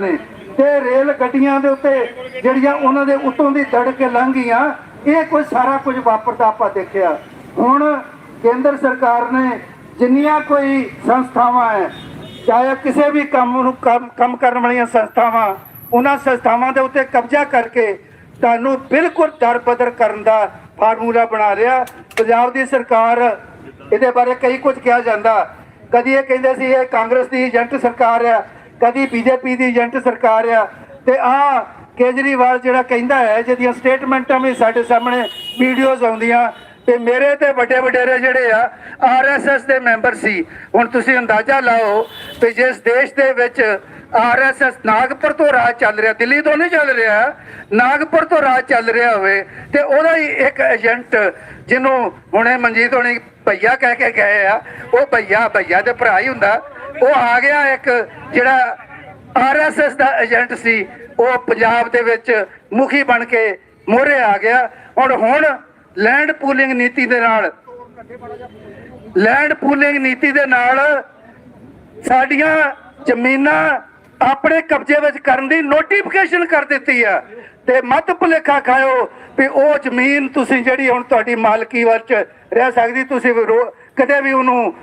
ਨੇ। ਤੇ ਰੇਲ ਗੱਡੀਆਂ ਦੇ ਉੱਤੇ ਜਿਹੜੀਆਂ ਉਹਨਾਂ ਦੇ ਉੱਤੋਂ ਦੀ ਦੜ ਕੇ ਲੰਘ ਗਈਆਂ, ਇਹ ਕੋਈ ਸਾਰਾ ਕੁਝ ਵਾਪਰਦਾ ਆਪਾਂ ਦੇਖਿਆ। ਹੁਣ ਕੇਂਦਰ ਸਰਕਾਰ ਨੇ ਜਿੰਨੀਆਂ ਕੋਈ ਸੰਸਥਾਵਾਂ ਹੈ, ਚਾਹੇ ਕਿਸੇ ਵੀ ਕੰਮ ਨੂੰ ਕੰਮ ਕਰਨ ਵਾਲੀਆਂ ਸੰਸਥਾਵਾਂ, ਉਹਨਾਂ ਸੰਸਥਾਵਾਂ ਦੇ ਉੱਤੇ ਕਬਜ਼ਾ ਕਰਕੇ ਤੁਹਾਨੂੰ ਬਿਲਕੁਲ ਦਰਬਦਰ ਕਰਨ ਦਾ ਫਾਰਮੂਲਾ ਬਣਾ ਰਿਹਾ। ਪੰਜਾਬ ਦੀ ਸਰਕਾਰ ਇਹਦੇ ਬਾਰੇ ਕਈ ਕੁਝ ਕਿਹਾ ਜਾਂਦਾ। ਕਦੀ ਇਹ ਕਹਿੰਦੇ ਸੀ, ਇਹ ਕਾਂਗਰਸ ਦੀ ਏਜੰਟ ਸਰਕਾਰ ਹੈ ਕਦੀ ਬੀਜੇਪੀ ਦੀ ਏਜੰਟ ਸਰਕਾਰ ਆ ਤੇ ਆ ਕੇਜਰੀਵਾਲ ਜਿਹੜਾ ਕਹਿੰਦਾ ਹੈ, ਜਿਹਦੀਆਂ ਸਟੇਟਮੈਂਟਾਂ ਵੀ ਸਾਡੇ ਸਾਹਮਣੇ ਵੀਡੀਓਜ਼ ਆਉਂਦੀਆਂ, ਤੇ ਮੇਰੇ ਤੇ ਵੱਡੇ ਵਡੇਰੇ ਜਿਹੜੇ ਆ ਆਰਐਸਐਸ ਦੇ ਮੈਂਬਰ ਸੀ। ਹੁਣ ਤੁਸੀਂ ਅੰਦਾਜ਼ਾ ਲਾਓ ਕਿ ਜਿਸ ਦੇਸ਼ ਦੇ ਵਿੱਚ ਆਰਐਸਐਸ ਨਾਗਪੁਰ ਤੋਂ ਰਾਜ ਚੱਲ ਰਿਹਾ, ਦਿੱਲੀ ਤੋਂ ਨਹੀਂ ਚੱਲ ਰਿਹਾ, ਨਾਗਪੁਰ ਤੋਂ ਰਾਜ ਚੱਲ ਰਿਹਾ ਹੋਵੇ, ਤੇ ਉਹਦਾ ਹੀ ਇੱਕ ਏਜੰਟ ਜਿਹਨੂੰ ਹੁਣੇ ਮਨਜੀਤ ਹੋਣੀ ਭਈਆ ਕਹਿ ਕੇ ਗਏ ਆ, ਉਹ ਭਈਆ ਭਈਆ ਦੇ ਭਰਾ ਹੀ ਹੁੰਦਾ। ਉਹ ਆ ਗਿਆ ਇੱਕ ਜਿਹੜਾ ਆਰਐਸਐਸ ਦਾ ਏਜੰਟ ਸੀ, ਉਹ ਪੰਜਾਬ ਦੇ ਵਿੱਚ ਮੁਖੀ ਬਣ ਕੇ ਮੋਹਰੇ ਆ ਗਿਆ। ਹੁਣ ਹੁਣ ਲੈਂਡ ਪੂਲਿੰਗ ਨੀਤੀ ਦੇ ਨਾਲ ਲੈਂਡ ਪੂਲਿੰਗ ਨੀਤੀ ਦੇ ਨਾਲ ਸਾਡੀਆਂ ਜ਼ਮੀਨਾਂ ਆਪਣੇ ਕਬਜ਼ੇ ਵਿੱਚ ਕਰਨ ਦੀ ਨੋਟੀਫਿਕੇਸ਼ਨ ਕਰ ਦਿੱਤੀ ਆ। ਤੇ ਮਤ ਭੁਲੇਖਾ ਖਾਇਓ ਵੀ ਉਹ ਜ਼ਮੀਨ ਤੁਸੀਂ ਜਿਹੜੀ ਹੁਣ ਤੁਹਾਡੀ ਮਾਲਕੀ ਵਿੱਚ ਰਹਿ ਸਕਦੀ, ਤੁਸੀਂ ਕਦੇ ਵੀ ਉਹਨੂੰ